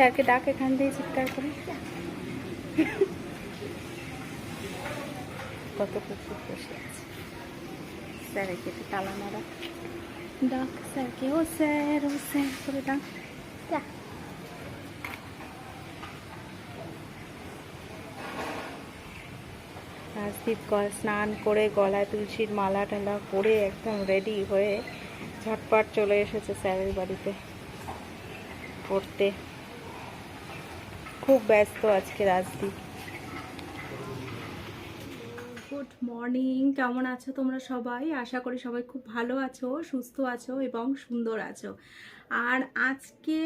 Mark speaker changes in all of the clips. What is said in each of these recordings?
Speaker 1: স্যারকে ডাক এখান দিয়ে চিৎকার করে। কত কুকুর বসে আছে। স্যারের কেটে তালা মারা। ডাক স্যারকে ও স্যার ও স্যার করে ডাক। রাজদীপ স্নান করে গলায় তুলসীর মালা টালা পরে একদম রেডি হয়ে ঝটপট চলে এসেছে স্যারের বাড়িতে। পড়তে। খুব ব্যস্ত আজকে রাজদীপ। গুড মর্নিং কেমন আছো তোমরা সবাই? আশা করি সবাই খুব ভালো আছো, সুস্থ আছো এবং সুন্দর আছো। আর আজকে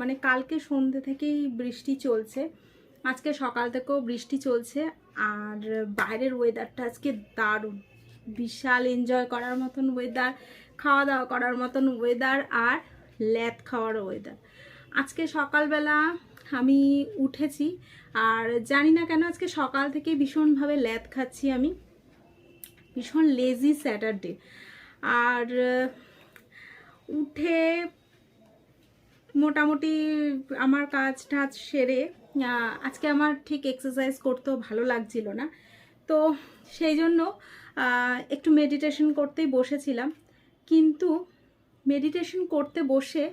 Speaker 1: মানে কালকে সন্ধ্যে থেকেই বৃষ্টি চলছে। আজকে সকাল থেকেও বৃষ্টি চলছে। আর বাইরের ওয়েদারটা আজকে দারুণ। বিশাল এনজয় করার মতন ওয়েদার খাওয়া দাওয়া করার মতন ওয়েদার আর ল্যাদ খাওয়ার ওয়েদার আজকে সকালবেলা আমি উঠেছি। আর জানি না কেন আজকে সকাল থেকে ভীষণভাবে ল্যাদ খাচ্ছি আমি। ভীষণ লেজি স্যাটারডে আর উঠে মোটামুটি আমার কাজ টাজ সেরে আজকে আমার ঠিক এক্সারসাইজ করতেও ভালো লাগছিল না। তো সেই জন্য একটু মেডিটেশন করতেই বসেছিলাম। কিন্তু মেডিটেশন করতে বসে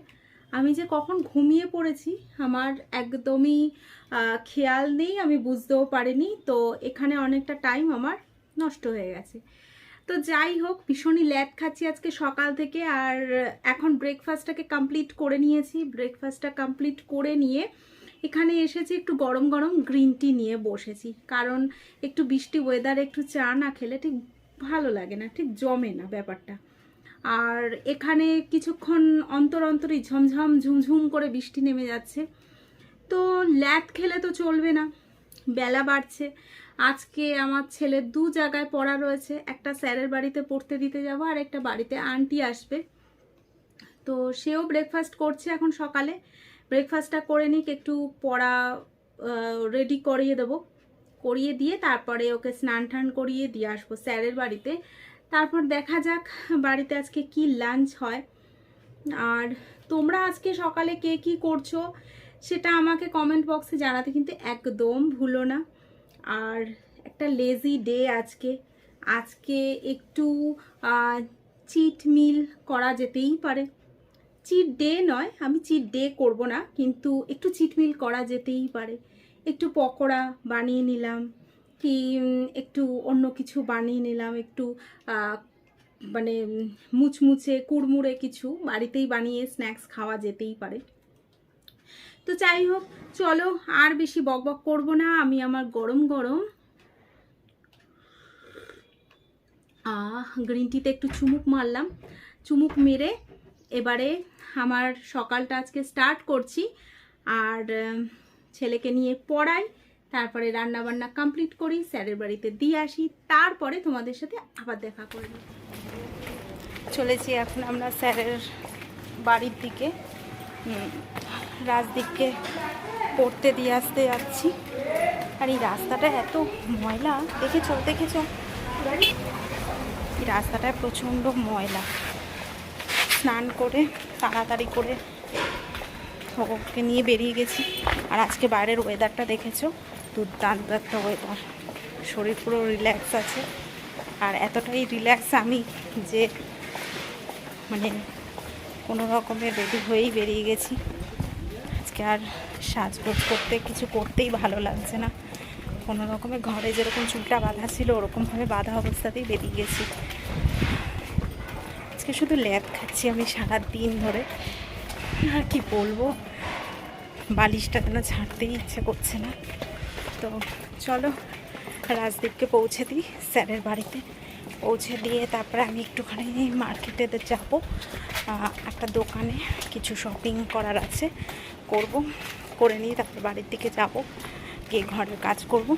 Speaker 1: আমি যে কখন ঘুমিয়ে পড়েছি আমার একদমই খেয়াল নেই, আমি বুঝতেও পারিনি। তো এখানে অনেকটা টাইম আমার নষ্ট হয়ে গেছে। তো যাই হোক, ভীষণই ল্যাদ খাচ্ছি আজকে সকাল থেকে। আর এখন ব্রেকফাস্টটাকে কমপ্লিট করে নিয়েছি। ব্রেকফাস্টটা কমপ্লিট করে নিয়ে এখানে এসেছি একটু গরম গরম গ্রিন টি নিয়ে বসেছি। কারণ একটু বৃষ্টি ওয়েদার একটু চা না খেলে ঠিক ভালো লাগে না, ঠিক জমে না ব্যাপারটা। আর এখানে কিছুক্ষণ অন্তর অন্তরই ঝমঝম, ঝুমঝুম করে বৃষ্টি নেমে যাচ্ছে। তো ল্যাদ খেলে তো চলবে না, বেলা বাড়ছে। আজকে আমার ছেলের দু জায়গায় পড়া রয়েছে, একটা স্যারের বাড়িতে পড়তে দিতে যাব আর একটা বাড়িতে আন্টি আসবে। তো সেও ব্রেকফাস্ট করছে এখন সকালে। ব্রেকফাস্টটা করে নিক, একটু পড়া রেডি করিয়ে দেবো। করিয়ে দিয়ে তারপরে ওকে স্নান টান করিয়ে দিয়ে আসব স্যারের বাড়িতে। তারপর দেখা যাক বাড়িতে আজকে কি লাঞ্চ হয়। আর তোমরা আজকে সকালে কে কি করছ সেটা আমাকে কমেন্ট বক্সে জানাতে কিন্তু একদম ভুলো না। আর একটা লেজি ডে আজকে। আজকে একটু চিট মিল করা যেতেই পারে। চিট ডে নয়, আমি চিট ডে করব না, কিন্তু একটু চিট মিল করা যেতেই পারে। একটু পকোড়া বানিয়ে নিলাম কি একটু অন্য কিছু বানিয়ে নিলাম, একটু মানে মুচমুচে, কুড়মুড়ে কিছু, বাড়িতেই বানিয়ে স্ন্যাক্স খাওয়া যেতেই পারে। তো যাই হোক, চলো, আর বেশি বকবক করব না, আমি আমার গরম গরম। গ্রিন টিতে একটু চুমুক মারলাম। চুমুক মেরে এবারে আমার সকালটা আজকে স্টার্ট করছি। আর ছেলেকে নিয়ে পড়াই। তারপরে রান্না বান্না কমপ্লিট করি, স্যারের বাড়িতে দিয়ে আসি, তারপরে তোমাদের সাথে আবার দেখা করব। চলেছি এখন আমরা স্যারের বাড়ির দিকে। রাজদিককে পড়তে দিয়ে আসতে যাচ্ছি। আর এই রাস্তাটা এত ময়লা, দেখেছ দেখেছ? এই রাস্তাটায় প্রচণ্ড ময়লা। স্নান করে, তাড়াতাড়ি করে ওকে নিয়ে বেরিয়ে গেছি। আর আজকে বাইরের ওয়েদারটা দেখেছ? দুর্দান্ত একটা ওয়েদার শরীর পুরো রিল্যাক্স আছে। আর এতটাই রিল্যাক্স আমি যে মানে কোনো রকমের রেডি হয়েই বেরিয়ে গেছি। আজকে আর সাজগোজ করতে, কিছু করতেই ভালো লাগছে না। কোনো রকমে ঘরে যেরকম চুলটা বাঁধা ছিল, ওরকমভাবে বাঁধা অবস্থাতেই বেরিয়ে গেছি। আজকে শুধু ল্যাব খাচ্ছি আমি সারা দিন ধরে। আর কি বলব? বালিশটা যেন ছাড়তেই ইচ্ছে করছে না। তো চলো, রাজদীপকে পৌঁছে দিই, স্যারের বাড়িতে। পৌঁছে দিয়ে তারপরে আমি একটুখানি মার্কেটে যাব। একটা দোকানে কিছু শপিং করার আছে, করব। করে নিয়ে তারপর বাড়ির দিকে যাব, গিয়ে ঘরের কাজ করব।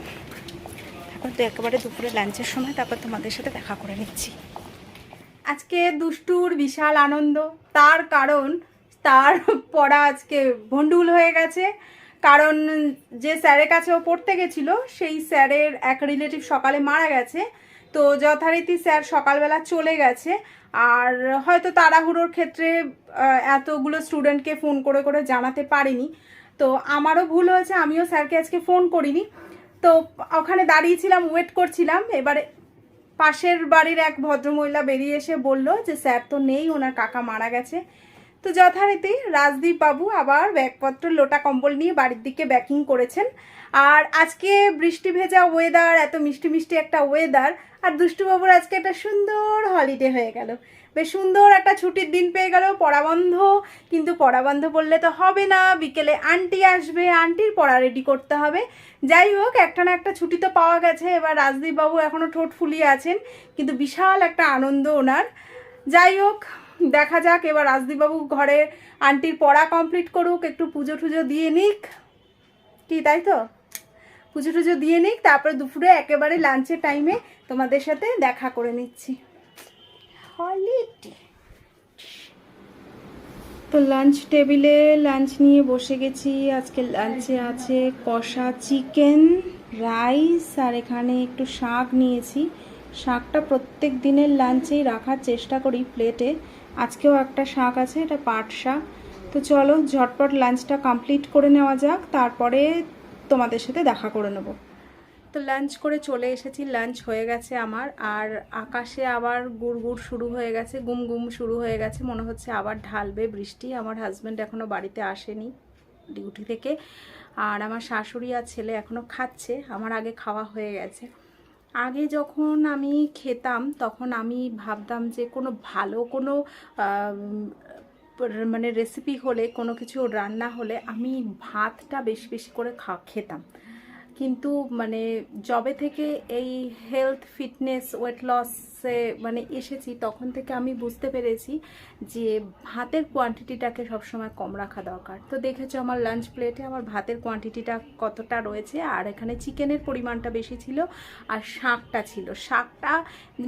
Speaker 1: এখন তো একেবারে দুপুরে লাঞ্চের সময়, তারপর তোমাদের সাথে দেখা করে নিচ্ছি। আজকে দুষ্টুর বিশাল আনন্দ। তার কারণ, তার পড়া আজকে ভন্ডুল হয়ে গেছে। কারণ যে স্যারের কাছে ও পড়তে গেছিল, সেই স্যারের এক রিলেটিভ সকালে মারা গেছে। তো যথারীতি স্যার সকালবেলা চলে গেছে। আর হয়তো তাড়াহুড়োর ক্ষেত্রে এতগুলো স্টুডেন্টকে ফোন করে করে জানাতে পারিনি। তো আমারও ভুল হয়েছে, আমিও স্যারকে আজকে ফোন করিনি। তো ওখানে দাঁড়িয়েছিলাম, ওয়েট করছিলাম। এবারে পাশের বাড়ির এক ভদ্রমহিলা বেরিয়ে এসে বলল যে, স্যার তো নেই, ওনার কাকা মারা গেছে। তো যথারীতি রাজদীপ বাবু আবার ব্যাগপত্র, লোটা কম্বল নিয়ে বাড়ির দিকে ব্যাকিং করেছেন। আর আজকে বৃষ্টি ভেজা ওয়েদার এত মিষ্টি মিষ্টি একটা ওয়েদার আর দুষ্টুবাবুর আজকে একটা সুন্দর হলিডে হয়ে গেল। বেশ সুন্দর একটা ছুটির দিন পেয়ে গেল পড়া বন্ধ কিন্তু পড়া বন্ধ বললে তো হবে না, বিকেলে আন্টি আসবে, আন্টির পড়া রেডি করতে হবে। যাই হোক, একটা না একটা ছুটি তো পাওয়া গেছে, এবার রাজদীপ বাবু এখনও ঠোঁট ফুলিয়ে আছেন, কিন্তু বিশাল একটা আনন্দ ওনার। যাই হোক দেখা যাক এবার রাজদীপবাবু ঘরে আন্টির পড়া কমপ্লিট করুক একটু পুজো টুজো দিয়ে নিক। কি তাই তো? পুজো টুজো দিয়ে নিক তারপরে দুপুরে একেবারে লাঞ্চের টাইমে তোমাদের সাথে দেখা করে নিচ্ছি। হলিডে তো লাঞ্চ টেবিলে লাঞ্চ নিয়ে বসে গেছি। আজকে লাঞ্চে আছে কষা চিকেন রাইস আর এখানে একটু শাক নিয়েছি। শাকটা প্রত্যেক দিনের লাঞ্চেই রাখার চেষ্টা করি প্লেটে আজকেও একটা শাক আছে, এটা পাট শাক। তো চলো, ঝটপট লাঞ্চটা কমপ্লিট করে নেওয়া যাক, তারপরে তোমাদের সাথে দেখা করে নেব। তো লাঞ্চ করে চলে এসেছি, লাঞ্চ হয়ে গেছে আমার। আর আকাশে আবার গুড় শুরু হয়ে গেছে, গুম গুম শুরু হয়ে গেছে, মনে হচ্ছে আবার ঢালবে বৃষ্টি। আমার হাজব্যান্ড এখনও বাড়িতে আসেনি ডিউটি থেকে। আর আমার শাশুড়ি আর ছেলে এখনও খাচ্ছে, আমার আগে খাওয়া হয়ে গেছে। আগে যখন আমি খেতাম, তখন আমি ভাবতাম যে কোনো ভালো কোনো মানে রেসিপি হলে, কোনো কিছু রান্না হলে আমি ভাতটা বেশি বেশি করে খা, খেতাম। কিন্তু মানে জবে থেকে এই হেলথ ফিটনেস ওয়েট লসে মানে এসেছি, তখন থেকে আমি বুঝতে পেরেছি যে ভাতের কোয়ান্টিটিটাকে সবসময় কম রাখা দরকার। তো দেখেছ আমার লাঞ্চ প্লেটে আমার ভাতের কোয়ান্টিটিটা কতটা রয়েছে, আর এখানে চিকেনের পরিমাণটা বেশি ছিল, আর শাকটা ছিল। শাকটা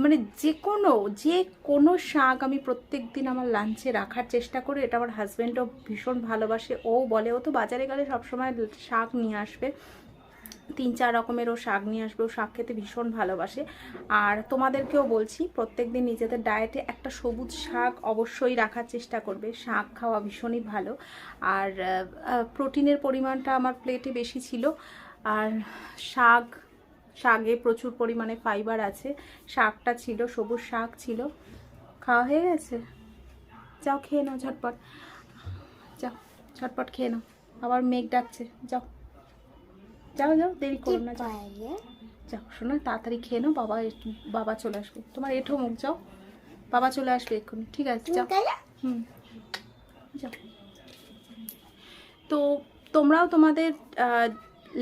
Speaker 1: মানে যে কোনো যে কোনো শাক আমি প্রত্যেক দিন আমার লাঞ্চে রাখার চেষ্টা করি, এটা আমার হাজব্যান্ডও ভীষণ ভালোবাসে। ও বলে, ও তো বাজারে গেলে সবসময় শাক নিয়ে আসবে। তিন চার রকমের ও শাক নিয়ে আসবে। ও শাক খেতে ভীষণ ভালোবাসে। আর তোমাদেরকেও বলছি প্রত্যেক দিন নিজেদের ডায়েটে একটা সবুজ শাক অবশ্যই রাখার চেষ্টা করবে। শাক খাওয়া ভীষণই ভালো। আর প্রোটিনের পরিমাণটা আমার প্লেটে বেশি ছিল। আর শাক, শাকে প্রচুর পরিমাণে ফাইবার আছে। শাকটা ছিল, সবুজ শাক ছিল। খাওয়া হয়ে গেছে? যাও খেয়ে নাও ঝটপট। যাও, ঝটপট খেয়ে নাও। আবার মেঘ ডাকছে। যাও। যাও যাও দেরি করো না যাও। যাও শোনো তাড়াতাড়ি খেয়ে নাও বাবা বাবা চলে আসবে। তোমার এঠো মুখ যাও। বাবা চলে আসবে এক্ষুনি ঠিক আছে যাও। হুম যাও। তো তোমরাও তোমাদের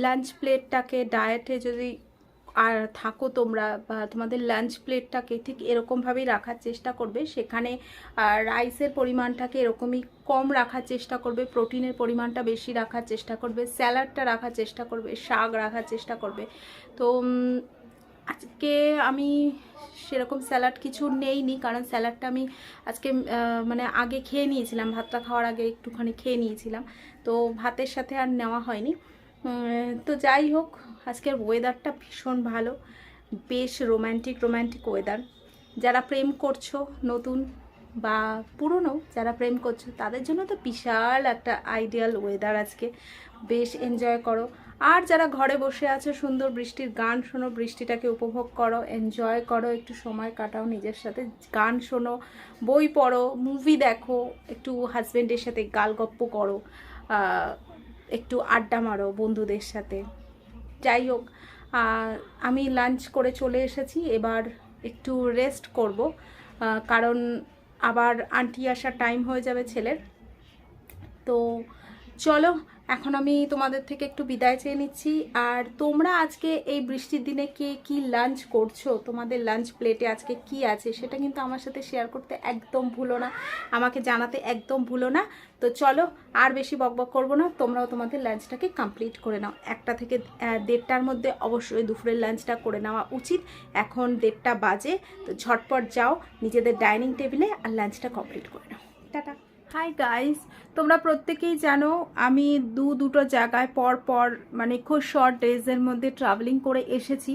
Speaker 1: লাঞ্চ প্লেটটাকে ডায়েটে যদি আর থাকো তোমরা বা তোমাদের লাঞ্চ প্লেটটাকে ঠিক এরকমভাবেই রাখার চেষ্টা করবে। সেখানে রাইসের পরিমাণটাকে এরকমই কম রাখার চেষ্টা করবে প্রোটিনের পরিমাণটা বেশি রাখার চেষ্টা করবে স্যালাডটা রাখার চেষ্টা করবে, শাক রাখার চেষ্টা করবে। তো আজকে আমি সেরকম স্যালাড কিছু নেইনি, কারণ স্যালাডটা আমি আজকে মানে আগে খেয়ে নিয়েছিলাম, ভাতটা খাওয়ার আগে একটুখানি খেয়ে নিয়েছিলাম। তো ভাতের সাথে আর নেওয়া হয়নি। তো যাই হোক আজকের ওয়েদারটা ভীষণ ভালো বেশ রোম্যান্টিক রোম্যান্টিক ওয়েদার যারা প্রেম করছ নতুন বা পুরনো যারা প্রেম করছ তাদের জন্য তো বিশাল একটা আইডিয়াল ওয়েদার আজকে। বেশ এনজয় করো। আর যারা ঘরে বসে আছো সুন্দর বৃষ্টির গান শোনো বৃষ্টিটাকে উপভোগ করো এনজয় করো একটু সময় কাটাও নিজের সাথে। গান শোনো বই পড়ো মুভি দেখো একটু হাজব্যান্ডের সাথে গালগপ্প করো আহ, একটু আড্ডা মারো বন্ধুদের সাথে। যাই হোক আমি লাঞ্চ করে চলে এসেছি, এবার একটু রেস্ট করব কারণ আবার আন্টি আসার টাইম হয়ে যাবে ছেলের। তো চলো এখন আমি তোমাদের থেকে একটু বিদায় চেয়ে নিচ্ছি। আর তোমরা আজকে এই বৃষ্টির দিনে কে কি লাঞ্চ করছ? তোমাদের লাঞ্চ প্লেটে আজকে কি আছে? সেটা কিন্তু আমার সাথে শেয়ার করতে একদম ভুলো না। আমাকে জানাতে একদম ভুলো না। তো চলো, আর বেশি বকবক করব না। তোমরাও তোমাদের লাঞ্চটাকে কমপ্লিট করে নাও। একটা থেকে দেড়টার মধ্যে অবশ্যই দুপুরের লাঞ্চটা করে নেওয়া উচিত। এখন দেড়টা বাজে। তো ঝটপট যাও, নিজেদের ডাইনিং টেবিলে আর লাঞ্চটা কমপ্লিট করে নাও। টাটা। হাই গাইস তোমরা প্রত্যেকেই জানো, আমি দু দুটো জায়গায় পর পর মানে খুব শর্ট ডেজের মধ্যে ট্রাভেলিং করে এসেছি।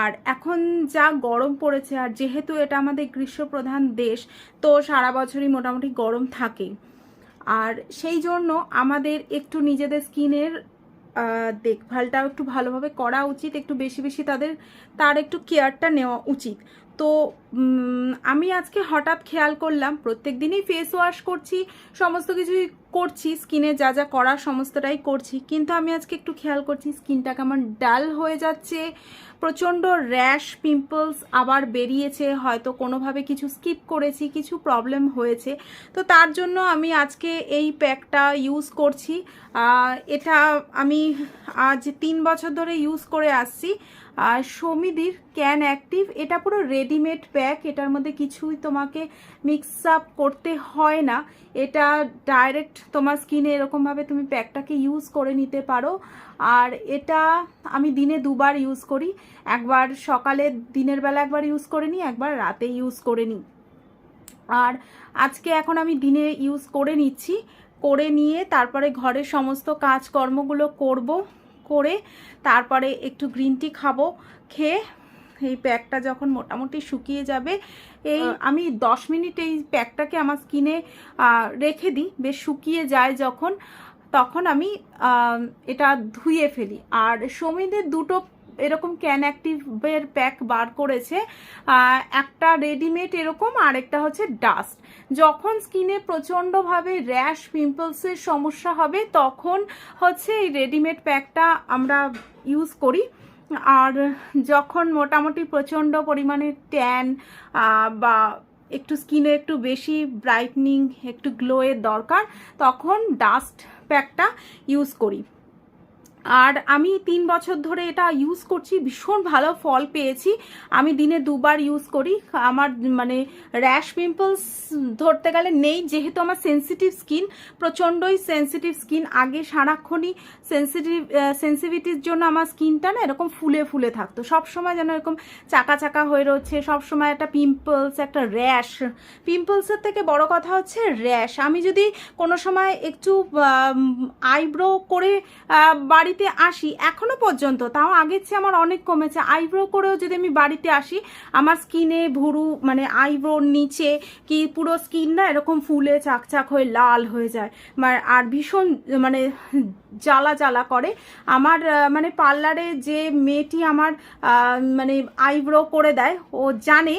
Speaker 1: আর এখন যা গরম পড়েছে, আর যেহেতু এটা আমাদের গ্রীষ্মপ্রধান দেশ, তো সারা বছরই মোটামুটি গরম থাকেই আর সেই জন্য আমাদের একটু নিজেদের স্কিনের দেখভালটাও একটু ভালোভাবে করা উচিত, একটু বেশি বেশি তাদের, তার একটু কেয়ারটা নেওয়া উচিত। তো আমি আজকে হঠাৎ খেয়াল করলাম, প্রত্যেক দিনই ফেস ওয়াশ করছি, সমস্ত কিছুই করছি স্কিনে যা যা করার সমস্তটাই করছি, কিন্তু আমি আজকে একটু খেয়াল করছি স্কিনটা কেমন ডাল হয়ে যাচ্ছে, প্রচণ্ড র্যাশ পিম্পলস আবার বেরিয়েছে, হয়তো কোনোভাবে কিছু স্কিপ করেছি, কিছু প্রবলেম হয়েছে, তো তার জন্য আমি আজকে এই প্যাকটা ইউজ করছি এটা আমি আজ তিন বছর ধরে ইউজ করে আসছি আর সমিদির ক্যান অ্যাক্টিভ এটা পুরো রেডিমেড প্যাক এটার মধ্যে কিছুই তোমাকে মিক্স আপ করতে হয় না। এটা ডাইরেক্ট তোমার স্কিনে এরকমভাবে তুমি প্যাকটাকে ইউজ করে নিতে পারো। আর এটা আমি দিনে দুবার ইউজ করি। একবার সকালে দিনের বেলা একবার ইউজ করে নিই, একবার রাতে ইউজ করে নিই। আর আজকে এখন আমি দিনে ইউজ করে নিচ্ছি। করে নিয়ে তারপরে ঘরের সমস্ত কাজকর্মগুলো করব। করে তারপরে একটু গ্রিন টি খাব। খেয়ে এই প্যাকটা যখন মোটামুটি শুকিয়ে যাবে এই আমি দশ মিনিট এই প্যাকটাকে আমার স্কিনে রেখে দিই। বেশ শুকিয়ে যায় যখন তখন আমি এটা ধুয়ে ফেলি। আর সমিদের দুটো এরকম ক্যান অ্যাক্টিভের প্যাক বার করেছে একটা রেডিমেড এরকম আর একটা হচ্ছে ডাস্ট যখন স্কিনে প্রচণ্ডভাবে র্যাশ পিম্পলসের সমস্যা হবে, তখন হচ্ছে এই রেডিমেড প্যাকটা আমরা ইউজ করি। আর যখন মোটামুটি প্রচণ্ড পরিমাণে ট্যান বা একটু স্কিনে একটু বেশি ব্রাইটনিং একটু গ্লোয়ের দরকার, তখন ডাস্ট প্যাকটা ইউজ করি। আর আমি তিন বছর ধরে এটা ইউজ করছি ভীষণ ভালো ফল পেয়েছি। আমি দিনে দুবার ইউজ করি। আমার মানে র্যাশ পিম্পলস ধরতে গেলে নেই যেহেতু আমার সেন্সিটিভ স্কিন প্রচণ্ডই সেন্সিটিভ স্কিন আগে সারাক্ষণই সেন্সিটিভ সেন্সিভিটির জন্য আমার স্কিনটা না এরকম ফুলে ফুলে থাকতো। সব সময় যেন এরকম চাকা চাকা হয়ে রয়েছে সব সময় একটা পিম্পলস একটা র্যাশ পিম্পলসের থেকে বড় কথা হচ্ছে র্যাশ আমি যদি কোনো সময় একটু আইব্রো করে আহ, বাড়িতে আসি এখনও পর্যন্ত, তাও আগের চেয়ে আমার অনেক কমেছে। আইব্রো করেও যদি আমি বাড়িতে আসি, আমার স্কিনে ভুরু মানে আইব্রোর নিচে কি পুরো স্কিন না এরকম ফুলে চাকচাক হয়ে লাল হয়ে যায়। আর ভীষণ মানে জ্বালা জ্বালা করে। আমার মানে পার্লারে যে মেয়েটি আমার মানে আইব্রো করে দেয়, ও জানে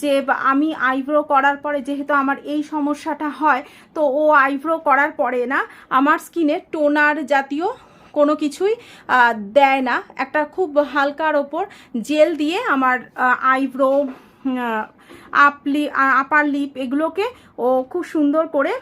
Speaker 1: যে আমি আইব্রো করার পরে যেহেতু আমার এই সমস্যাটা হয়, তো ও আইব্রো করার পরে না, আমার স্কিনে টোনার জাতীয় কোনো কিছুই দেয় না। একটা খুব হালকার ওপর জেল দিয়ে আমার আইব্রো আপলি আপার লিপ এগুলোকে ও খুব সুন্দর করে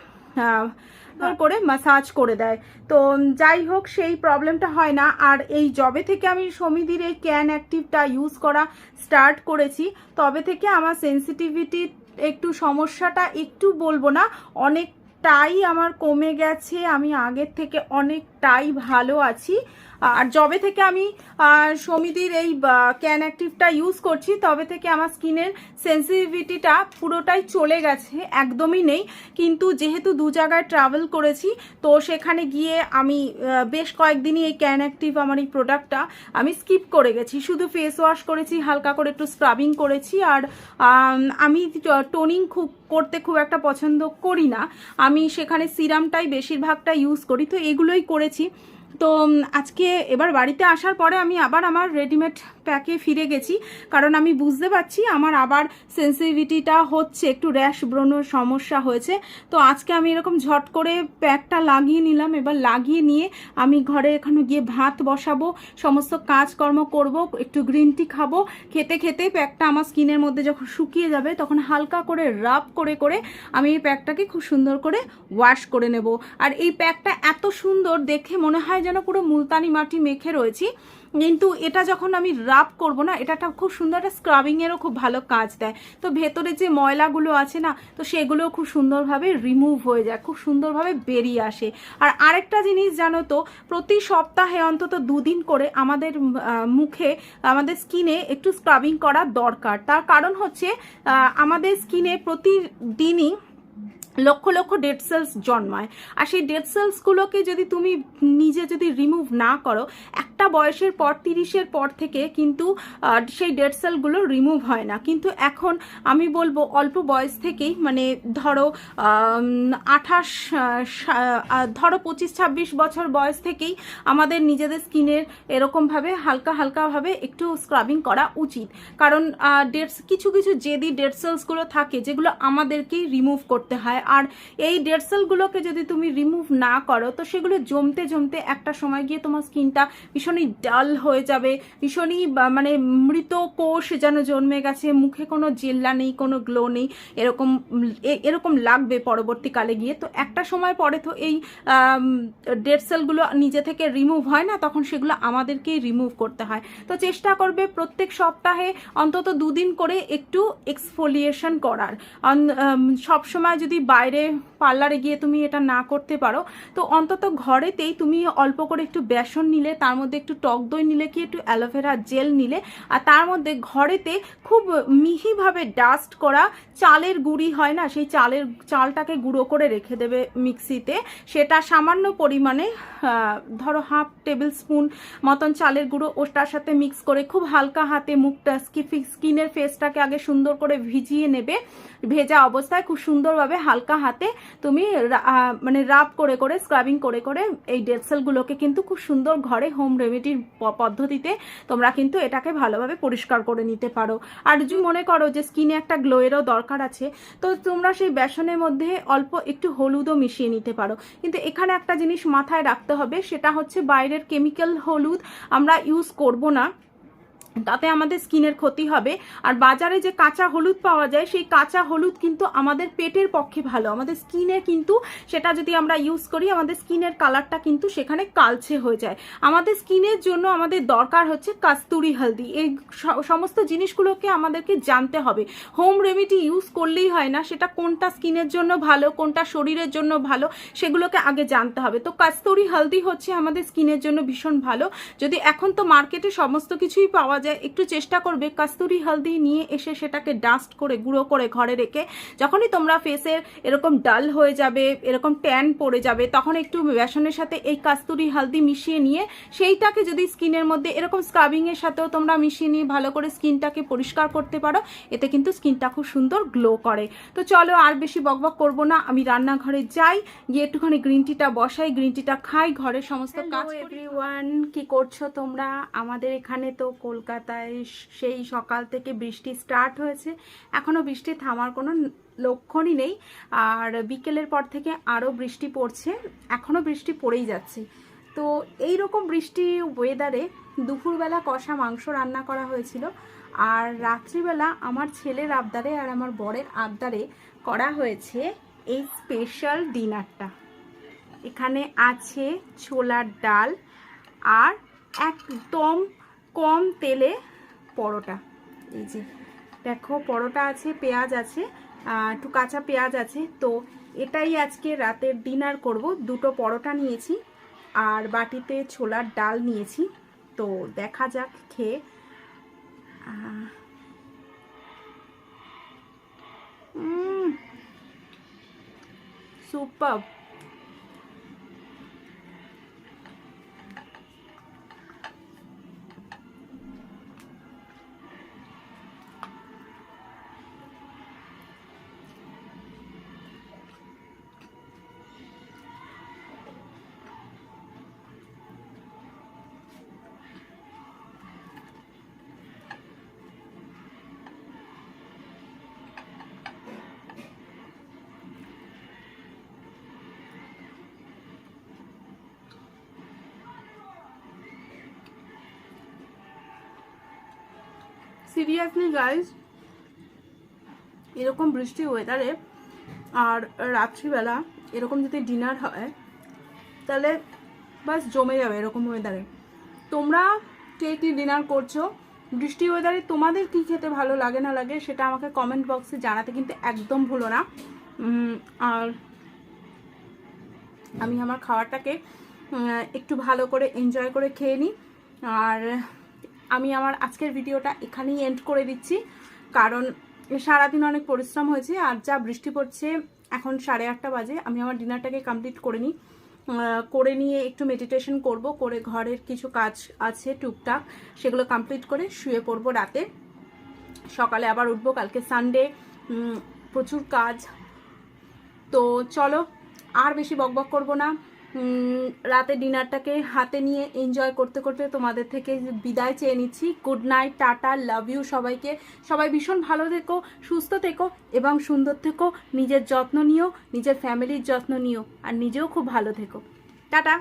Speaker 1: করে মাসাজ করে দেয়। তো যাই হোক, সেই প্রবলেমটা হয় না। আর এই জবে থেকে আমি সমিদির এই ক্যান অ্যাক্টিভটা ইউজ করা স্টার্ট করেছি। তবে থেকে আমার সেন্সিটিভিটি একটু সমস্যাটা একটু বলব না অনেকটাই আমার কমে গেছে আমি আগের থেকে অনেকটাই ভালো আছি। আর জবে থেকে আমি সমিতির এই ক্যান অ্যাক্টিভটা ইউজ করছি, তবে থেকে আমার স্কিনের সেন্সিটিভিটিটা পুরোটাই চলে গেছে, একদমই নেই। কিন্তু যেহেতু দু জায়গায় ট্রাভেল করেছি, তো সেখানে গিয়ে আমি বেশ কয়েকদিনই এই ক্যান অ্যাক্টিভ আমার এই প্রোডাক্টটা আমি স্কিপ করে গেছি। শুধু ফেস ওয়াশ করেছি, হালকা করে একটু স্ক্রাবিং করেছি, আর, আমি টোনিং খুব, করতে খুব একটা পছন্দ করি না। আমি সেখানে সিরামটাই বেশিরভাগটা ইউজ করি, তো এগুলোই করেছি। তো আজকে এবার বাড়িতে আসার পরে আমি আবার আমার রেডিমেড প্যাকে ফিরে গেছি। কারণ আমি বুঝতে পারছি আমার আবার সেন্সিটিভিটিটা হচ্ছে, একটু র্যাশ ব্রণের সমস্যা হয়েছে। তো আজকে আমি এরকম ঝট করে প্যাকটা লাগিয়ে নিলাম। এবার লাগিয়ে নিয়ে আমি ঘরে এখানে গিয়ে ভাত বসাবো, সমস্ত কাজকর্ম করব, একটু গ্রিন টি খাব। খেতে খেতে প্যাকটা আমার স্কিনের মধ্যে যখন শুকিয়ে যাবে, তখন হালকা করে রাব করে করে আমি এই প্যাকটাকে খুব সুন্দর করে ওয়াশ করে নেব। আর এই প্যাকটা এত সুন্দর, দেখে মনে হয় যেন পুরো মুলতানি মাটি মেখে রয়েছি। কিন্তু এটা যখন আমি রাব করব না, এটা একটা খুব সুন্দর একটা স্ক্রাবিংয়েরও খুব ভালো কাজ দেয়। তো ভেতরে যে ময়লাগুলো আছে না, তো সেগুলো খুব সুন্দরভাবে রিমুভ হয়ে যায়, খুব সুন্দরভাবে বেরিয়ে আসে। আর আরেকটা জিনিস জানো তো, প্রতি সপ্তাহে অন্তত দুদিন করে আমাদের মুখে, আমাদের স্কিনে একটু স্ক্রাবিং করা দরকার। তার কারণ হচ্ছে আমাদের স্কিনে প্রতিদিনই লক্ষ লক্ষ ডেড সেলস জন্মায়। আর সেই ডেড সেলসগুলোকে যদি তুমি নিজে যদি রিমুভ না করো, একটা বয়সের পর, তিরিশের পর থেকে কিন্তু সেই ডেড সেলগুলো রিমুভ হয় না। কিন্তু এখন আমি বলব অল্প বয়স থেকেই মানে ধরো আঠাশ ধরো পঁচিশ, ছাব্বিশ বছর বয়স থেকেই আমাদের নিজেদের স্কিনের এরকমভাবে হালকা হালকাভাবে একটু স্ক্রাবিং করা উচিত। কারণ ডেড কিছু কিছু যেদি ডেড সেলসগুলো থাকে, যেগুলো আমাদেরকেই রিমুভ করতে হয়। আর এই ডেড সেলগুলোকে যদি তুমি রিমুভ না করো, তো সেগুলো জমতে জমতে একটা সময় গিয়ে তোমার স্কিনটা ভীষণই ডাল হয়ে যাবে, ভীষণই মানে মৃত কোষ যেন জন্মে গেছে, মুখে কোনো জেল্লা নেই, কোনো গ্লো নেই, এরকম এরকম লাগবে পরবর্তীকালে গিয়ে। তো একটা সময় পরে তো এই ডেড সেলগুলো নিজে থেকে রিমুভ হয় না, তখন সেগুলো আমাদেরকেই রিমুভ করতে হয়। তো চেষ্টা করবে প্রত্যেক সপ্তাহে অন্তত দুদিন করে একটু এক্সফোলিয়েশন করার। সব সময় যদি বাইরে পার্লারে গিয়ে তুমি এটা না করতে পারো। তো অন্তত ঘরেতেই তুমি অল্প করে একটু বেসন নিলে, তার মধ্যে একটু টক দই নিলে কি একটু অ্যালোভেরা জেল নিলে, আর তার মধ্যে ঘরেতে খুব মিহিভাবে ডাস্ট করা চালের গুঁড়ি হয় না, সেই চালের চালটাকে গুঁড়ো করে রেখে দেবে মিক্সিতে। সেটা সামান্য পরিমাণে ধরো হাফ টেবিল স্পুন মতন চালের গুঁড়ো, ওটার সাথে মিক্স করে খুব হালকা হাতে মুখটা স্কিনের ফেসটাকে আগে সুন্দর করে ভিজিয়ে নেবে। ভেজা অবস্থায় খুব সুন্দরভাবে হালকা হাতে তুমি মানে রাব করে করে স্ক্রাবিং করে করে এই ডেড সেলগুলোকে কিন্তু খুব সুন্দর ঘরে হোম রেমেডির পদ্ধতিতে তোমরা কিন্তু এটাকে ভালোভাবে পরিষ্কার করে নিতে পারো। আর যদি মনে করো যে স্কিনে একটা গ্লোয়েরও দরকার আছে, তো তোমরা সেই বেসনের মধ্যে অল্প একটু হলুদও মিশিয়ে নিতে পারো। কিন্তু এখানে একটা জিনিস মাথায় রাখতে হবে, সেটা হচ্ছে বাইরের কেমিক্যাল হলুদ আমরা ইউজ করব না। তাতে আমাদের স্কিনের ক্ষতি হবে। আর বাজারে যে কাঁচা হলুদ পাওয়া যায়, সেই কাঁচা হলুদ কিন্তু আমাদের পেটের পক্ষে ভালো। আমাদের স্কিনে কিন্তু সেটা যদি আমরা ইউজ করি, আমাদের স্কিনের কালারটা কিন্তু সেখানে কালচে হয়ে যায়। আমাদের স্কিনের জন্য আমাদের দরকার হচ্ছে কাস্তুরি হলদি। এই সমস্ত জিনিসগুলোকে আমাদেরকে জানতে হবে। হোম রেমেডি ইউজ করলেই হয় না, সেটা কোনটা স্কিনের জন্য ভালো, কোনটা শরীরের জন্য ভালো, সেগুলোকে আগে জানতে হবে। তো কাস্তুরি হলদি হচ্ছে আমাদের স্কিনের জন্য ভীষণ ভালো। যদি এখন তো মার্কেটে সমস্ত কিছুই পাওয়া যায় একটু চেষ্টা করবে কাস্তুরি হলদি নিয়ে এসে সেটাকে ডাস্ট করে গুঁড়ো করে ঘরে রেখে যখনই তোমরা ফেসের এরকম ডাল হয়ে যাবে এরকম ট্যান পড়ে যাবে তখন একটু বেসনের সাথে এই কাস্তুরি হলদি মিশিয়ে নিয়ে সেইটাকে যদি স্কিনের মধ্যে এরকম স্ক্রাবিংয়ের সাথেও তোমরা মিশিয়ে নিয়ে ভালো করে স্কিনটাকে পরিষ্কার করতে পারো এতে কিন্তু স্কিনটা খুব সুন্দর গ্লো করে। তো চলো আর বেশি বকবক করব না আমি রান্নাঘরে যাই গিয়ে একটুখানি গ্রিন টিটা বসাই গ্রিন টিটা খাই ঘরের সমস্ত কাজ এভরিওয়ান কি করছ তোমরা? আমাদের এখানে তো কলকাতায় সেই সকাল থেকে বৃষ্টি স্টার্ট হয়েছে। এখনও বৃষ্টি থামার কোনো লক্ষণই নেই। আর বিকেলের পর থেকে আরও বৃষ্টি পড়ছে। এখনও বৃষ্টি পড়েই যাচ্ছে। তো এই রকম বৃষ্টি ওয়েদারে দুপুরবেলা কষা মাংস রান্না করা হয়েছিল। আর রাত্রিবেলা আমার ছেলের আবদারে আর আমার বরের আবদারে করা হয়েছে এই স্পেশাল ডিনারটা এখানে আছে ছোলার ডাল আর একদম কম তেলে পরোটা। এই যে, দেখো পরোটা আছে, পেঁয়াজ আছে একটু কাঁচা পেঁয়াজ আছে। তো এটাই আজকে রাতের ডিনার করব। দুটো পরোটা নিয়েছি, আর বাটিতে ছোলার ডাল নিয়েছি। তো দেখা যাক, খেয়ে সুপার সিরিয়াসলি গাইজ এরকম বৃষ্টি ওয়েদারে আর রাত্রিবেলা এরকম যদি ডিনার হয়, তাহলে বাস জমে যাবে এরকম ওয়েদারে তোমরা কে কী ডিনার করছ? বৃষ্টি ওয়েদারে তোমাদের কি খেতে ভালো লাগে না লাগে সেটা আমাকে কমেন্ট বক্সে জানাতে কিন্তু একদম ভুলো না। আর আমি আমার খাবারটাকে একটু ভালো করে এনজয় করে খেয়ে নিই। আর আমি আমার আজকের ভিডিওটা এখানেই এন্ড করে দিচ্ছি। কারণ সারাদিন অনেক পরিশ্রম হয়েছে, আর যা বৃষ্টি পড়ছে, এখন সাড়ে আটটা বাজে, আমি আমার ডিনারটাকে কমপ্লিট করে নিই। করে নিয়ে একটু মেডিটেশন করব, করে ঘরের কিছু কাজ আছে, টুকটাক, সেগুলো কমপ্লিট করে শুয়ে পড়ব রাতে। সকালে আবার উঠবো, কালকে সানডে প্রচুর কাজ। তো চলো, আর বেশি বকবক করব না। রাতে ডিনারটাকে হাতে নিয়ে এনজয় করতে করতে তোমাদের থেকে বিদায় চেয়ে নিচ্ছি। Good night tata love you সবাইকে। সবাই ভীষণ ভালো থেকো, সুস্থ থেকো এবং সুন্দর থেকো। নিজের যত্ন নিও, নিজের ফ্যামিলির যত্ন নিও আর নিজেও খুব ভালো থেকো। টাটা।